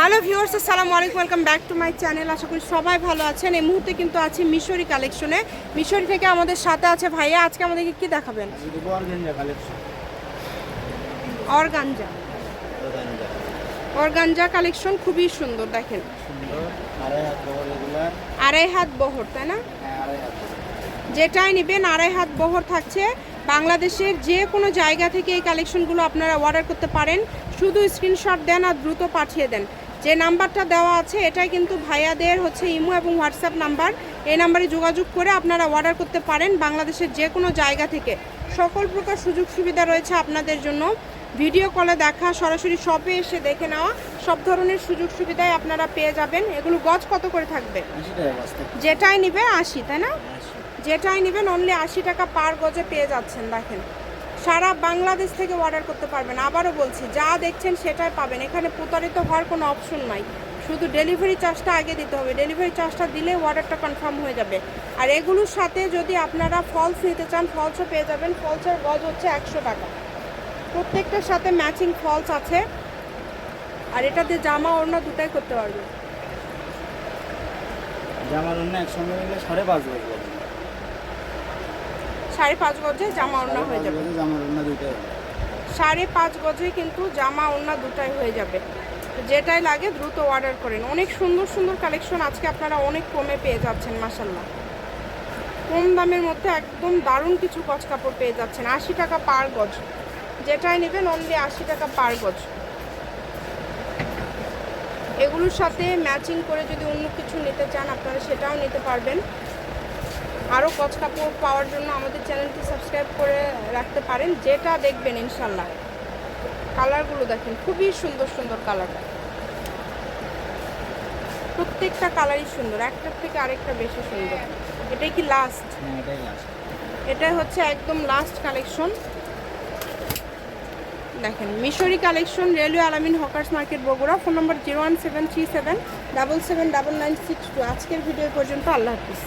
Hello viewers আসসালামু আলাইকুম welcome back to my channel আশা করি সবাই ভালো আছেন। এই মুহূর্তে কিন্তু আছি মিশরি কালেকশনে মিশরি থেকে আমাদের সাথে আছে ভাইয়া। আজকে আমাদেরকে কি দেখাবেন? Organza organza. কালেকশন খুবই সুন্দর দেখেন। আড়াই হাত বহর তাই না? যেটাই নেবেন আড়াই হাত বহর থাকছে। বাংলাদেশের যে কোনো জায়গা থেকে এই কালেকশনগুলো আপনারা অর্ডার করতে পারেন। শুধু স্ক্রিনশট দেন আর দ্রুত পাঠিয়ে দেন। যে নাম্বারটা দেওয়া আছে এটাই কিন্তু ভাইয়াদের হচ্ছে ইমো এবং হোয়াটসঅ্যাপ নাম্বার। এই নাম্বারে যোগাযোগ করে আপনারা অর্ডার করতে পারেন বাংলাদেশের যে কোনো জায়গা থেকে। সকল প্রকার সুযোগ সুবিধা রয়েছে আপনাদের জন্য। ভিডিও কলে দেখা সরাসরি শপে এসে দেখে নেওয়া সব ধরনের সুযোগ সুবিধাই আপনারা পেয়ে যাবেন। এগুলো গজ কত করে থাকবে? যেটাই নেবে আশি তাই না? যেটাই নেবেন অনলি আশি টাকা পার গজে পেয়ে যাচ্ছেন দেখেন। সারা বাংলাদেশ থেকে অর্ডার করতে পারবেন। আবারও বলছি, যা দেখছেন সেটাই পাবেন। এখানে প্রতারিত হওয়ার কোনো অপশন নাই। শুধু ডেলিভারি চার্জটা আগে দিতে হবে। ডেলিভারি চার্জটা দিলে অর্ডারটা কনফার্ম হয়ে যাবে। আর এগুলোর সাথে যদি আপনারা ফলস নিতে চান ফলসও পেয়ে যাবেন। ফলসের গজ হচ্ছে একশো টাকা। প্রত্যেকটার সাথে ম্যাচিং ফলস আছে। আর এটাতে জামা ওড়না দুটাই করতে পারবে জামার অন্য একসঙ্গে সাড়ে পাঁচ বলে সাড়ে পাঁচ গজে জামা ওড়না হয়ে যাবে। দুইটাই। সাড়ে পাঁচ গজে কিন্তু জামা ওড়না দুটাই হয়ে যাবে। যেটাই লাগে দ্রুত অর্ডার করেন। অনেক সুন্দর সুন্দর কালেকশন আজকে আপনারা অনেক কমে পেয়ে যাচ্ছেন মাসাল্লাহ কম দামের মধ্যে একদম দারুণ কিছু গজ কাপড় পেয়ে যাচ্ছেন। আশি টাকা পার গজ। যেটাই নেবেন অনলি আশি টাকা পার গজ। এগুলোর সাথে ম্যাচিং করে যদি অন্য কিছু নিতে চান আপনারা সেটাও নিতে পারবেন। আরও কচ কাপড় পাওয়ার জন্য আমাদের চ্যানেলটি সাবস্ক্রাইব করে রাখতে পারেন যেটা দেখবেন ইনশাল্লাহ। কালারগুলো দেখেন খুবই সুন্দর সুন্দর কালার। প্রত্যেকটা কালারই সুন্দর একটার থেকে আরেকটা বেশি সুন্দর। এটাই কি লাস্ট হ্যাঁ লাস্ট এটাই হচ্ছে একদম লাস্ট কালেকশন দেখেন Mishri collection railway Alamin hawkers market Bogura phone number zero one seven three seven double seven double nine six two. আজকের ভিডিও পর্যন্ত আল্লাহ হাফিজ।